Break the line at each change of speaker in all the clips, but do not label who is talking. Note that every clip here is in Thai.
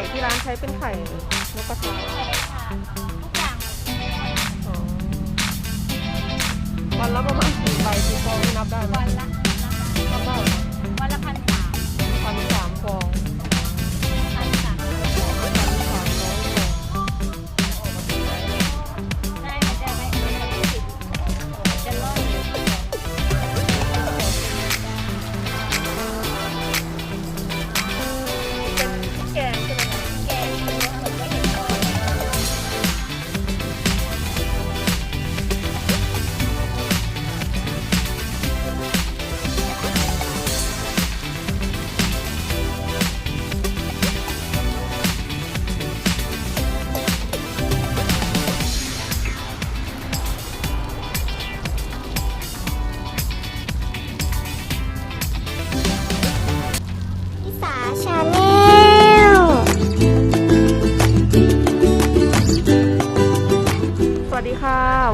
ข่ที่ร้านใช้เป็นไข่นกกระทา
ทุกอย่าง
วันละประมาณกี่ใบกี่ฟองนี่นับได้ไหม
วันละ
นับได้
วันละพันสาม
พันสามฟอง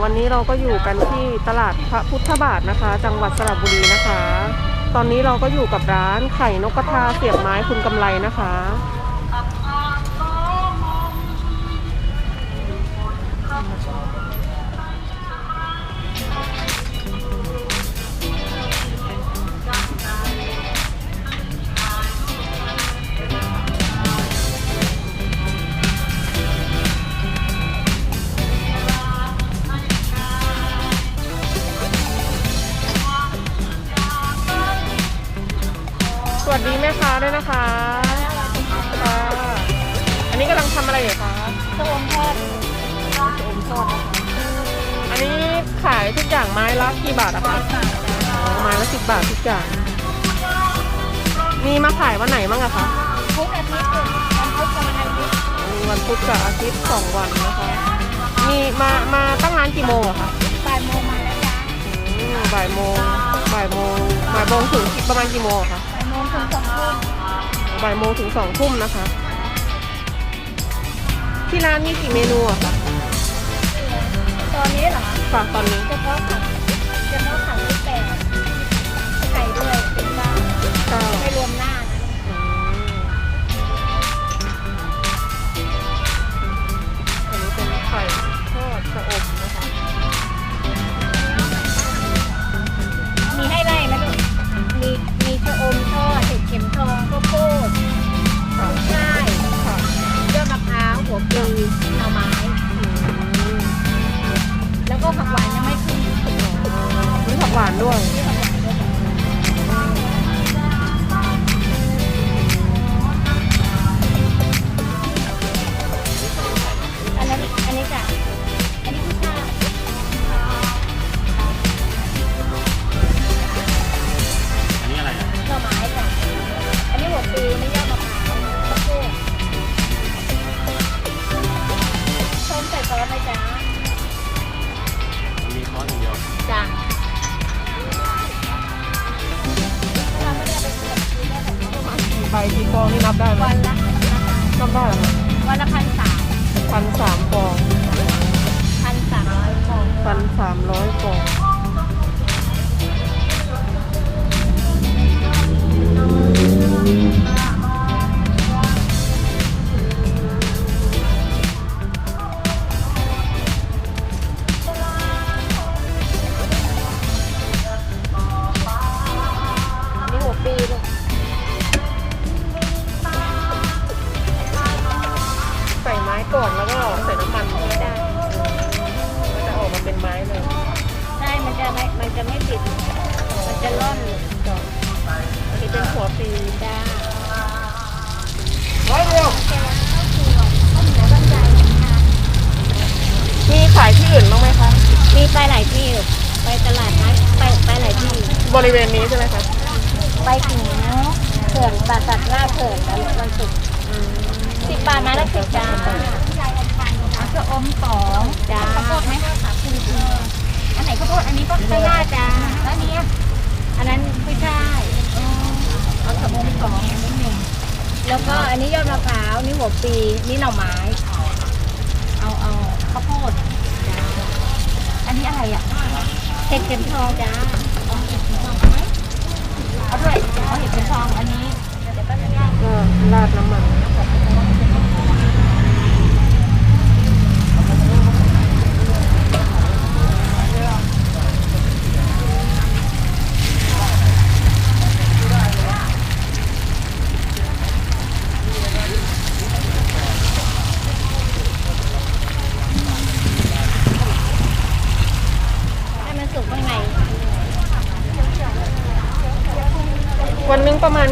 วันนี้เราก็อยู่กันที่ตลาดพระพุทธบาทนะคะ จังหวัดสระบุรีนะคะ ตอนนี้เราก็อยู่กับร้านไข่นกกระทาเสียบไม้คุณกำไรนะคะส นะคะค่ะอันนี้กำลังทำอะไรอยู่คะ
ส้มทอด
จะอมทอดนะคะอันนี้ขายทุกอย่างไม้ละกี่บาทอะคะไม้ละสิบบาททุกอย่าง มีมาขายวันไหนบ้างอะคะ
ทุกอาทิตย์วันพุธกับวันอาทิตย์
วันพุธกับอาทิตย์สองวันนะคะ มีมามาตั้งร้านกี่โมงอะคะ
บ่ายโมงมาแล้วจ้า
บ่ายโมงบ่ายโมงบ่ายโมงถึงประมาณกี่โมงอะคะ
บ่ายโมงถึงสองทุ่ม
บ่ายโมงถึงสองทุ่มนะคะ ที่ร้านมีกี่เมนูอะคะ
ตอนนี้เหรอ
ฝากตอนนี้
เฉพาะผัก จ้ะถ้าเราไม่ได้ไปซื้อซื้อได้แบบนี้
กี่ใบกี่ฟองนี่นับได้ไหม
วันละนะคะ
นับได้เหรอคะ
วันละพันสาม
พันสามฟอง
พันสามร้อยฟอง
พันสามร้อยฟอง ก่อนแล้วก็ใส่น้ำมัน
ได้
ก็จะออกมาเป็นไม้เลย
ได้มันจะไม่มันจะไม่ติด มันจะร่อน
อันนี้เป็นหัวปี
จ้า
ร้อยเดียว
แกงข้าวเปลือกข้าวเหนียวลำไยค่ะ
มีขายที่อื่นบ้างไหมคะ
มีไปหลายที่ลูกไปตลาดนัดไปไปหลายที่
บริเวณนี้ใช่ไหมคะ
ไปถึงเขื่อนป่าสัตว์ล่าเขื่อนแล้ววันศุกร์สิบบาทนะแล้วสิบจ้า จะอมสองจ้าข้าวโพดไหมอันไหนข้าวโพดอันนี้ก็ไม่น่าจ้าแล้วอันนี้อะอันนั้นไม่ใช่เอาสะอมสองอันนี้หนึ่งแล้วก็อันนี้ยอดมะพร้าวนี่หัวปีนี่หน่อไม้ เอาเอาข้าวโพดจ้าอันนี้อะไรอะเห็ดเข็มทองจ้าเอาเห็ดเข็มทองไหมเอาด้วยเอาเห็ดเข็มทองอันนี้เดี๋ยวแป๊บนึงนะ
ก็ราดน้ำมัน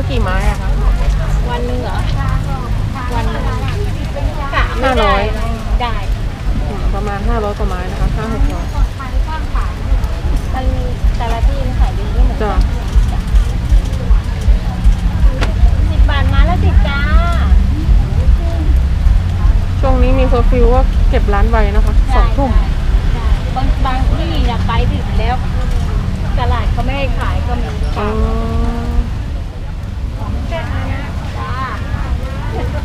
กี่ไม้อะคะ
วันหนึ่งเหรอ วันหนึ่งกะไม่
ห้าร้
ได้
อย
ได้
อื มประมาณ500กว่าไม้นะคะ5 600
มันแต่ละที่มันขายดีไม่เหมือน
จ้ะ
กันสิบบาทไมาแล้วสิบจ้า
ช่วงนี้มีเคอร์ฟิวว่าเก็บร้านไวนะคะสองทุ่ม
ใช่บางบางที่นะไปถึงแล้ว ตลาดเขาไม่ให้ขายก็มี
อ๋อ
จ้า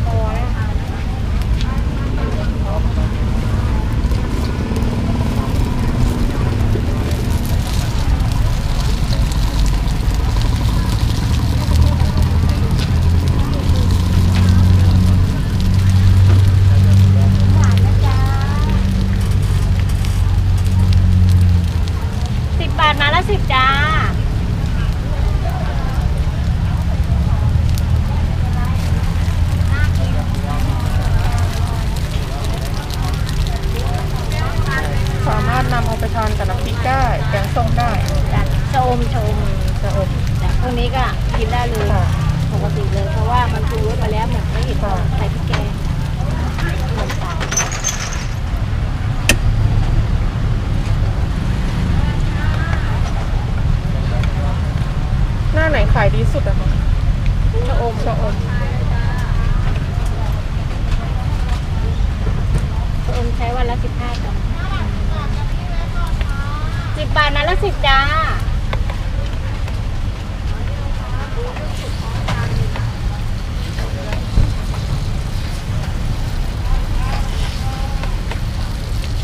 พอแล้ว สิบบาทมาแล้วสิบจ้า
สามารถนำเอาไปทานกับน้ำพริกได้แกงส้มได้
จ้ะชะอมชะอมชะอมจ้ะพวกนี้ก็กินได้เลย
ค่ะ
ปกติเลย เพราะว่ามันปรุงรสมาแล้วเหมือนไม่เห็น
ค่ะ
ใส่พริกแกงเหมือนกัน
หน้าไหนขายดีสุดอะคะ
ชะอม
ชะอม
ชะอมใช้วันละสิบห้ากรัมสิ บบาทนะละสิบจ้า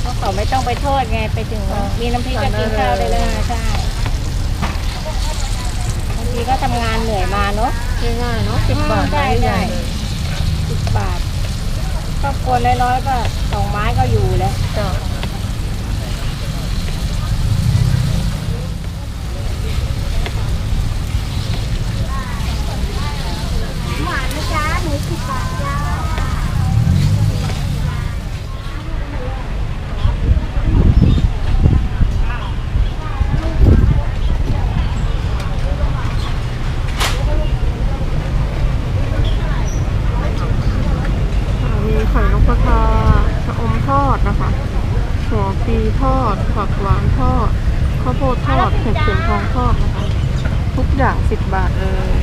เพราะเขาไม่ต้องไปทอดไงไปถึง
อ๋อ
มีน้ำพริกก็กิน
ทานได้
ข้าวได้
เล
เลยยใช่บางทีก็ทำงานเหนื่อยมาเนาะ
ง่ายๆเนาะสิบบาท
ได้
ใหญ่
ได้
เลย
สิบบาทครอบครัวน้อยๆก็สองไม้ก็อยู่แล้ว
จ้ะ
หวานนะจ๊ะหนูสิบบาทจ้า
ค่ะมีไข่นกกระทาชะอมทอดนะคะ หัว ปีทอดผักหวานทอดข้าวโพดทอดเห็ดเข็มทองทอดนะคะ ทุกอย่างสิบบาทเลย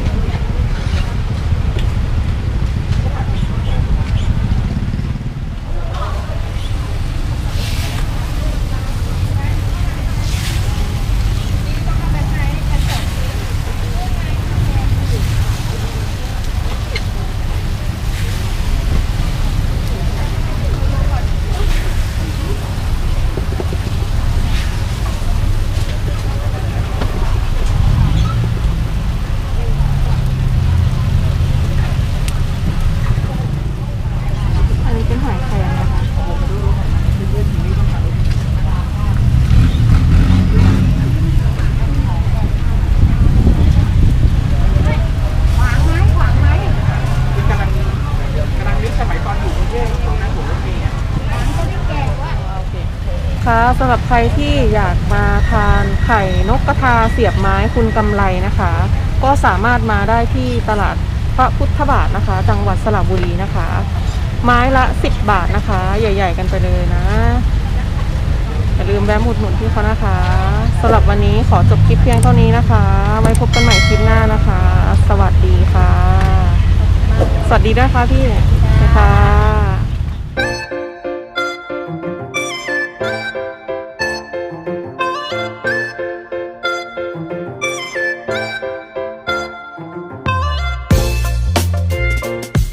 อันนี้เป็นหอยแครงนะคะ คะสำหรับใครที่อยากมาทานไข่นกกระทาเสียบไม้คุณกำไรนะคะ ก็สามารถมาได้ที่ตลาดพระพุทธบาทนะคะ จังหวัดสระบุรีนะคะ ไม้ละ 10 บาทนะคะ ใหญ่ ๆ กันไปเลยนะอย่าลืมแวะหมุดหนุนที่เขานะคะสำหรับวันนี้ขอจบคลิปเพียงเท่านี้นะคะ ไว้พบกันใหม่คลิปหน้านะคะ สวัสดีค่ะ สวัสดีด้วยค่ะพี่นะคะ